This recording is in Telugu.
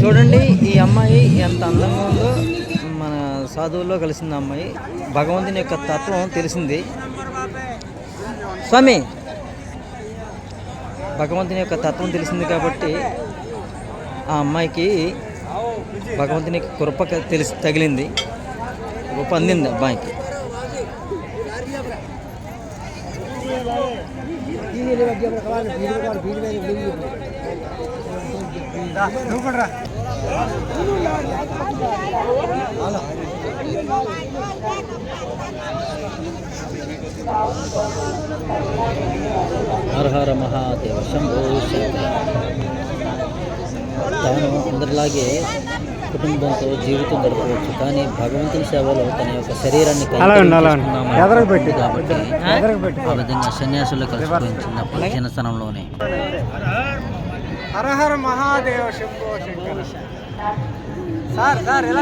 చూడండి ఈ అమ్మాయి ఎంత అందంగా ఉందో. మన సాధువుల్లో కలిసింది అమ్మాయి. భగవంతుని యొక్క తత్వం తెలిసింది. స్వామి భగవంతుని యొక్క తత్వం తెలిసింది కాబట్టి ఆ అమ్మాయికి భగవంతుని కృప క- తెలిసి తగిలింది. పొందింది అందింది అబ్బాయికి. హర హర మహాదేవ శంభో శంకర తాను అందరిలాగే కుటుంబంతో జీవితం గడపవచ్చు. కానీ భగవంతుని సేవలో తన యొక్క శరీరాన్ని కాబట్టి ఆ? విధంగా సన్యాసులు కలిసిపోయింది చిన్నప్పుడు చిన్నతనంలోనే హర హర మహాదేవ శంభో శంకర. సార్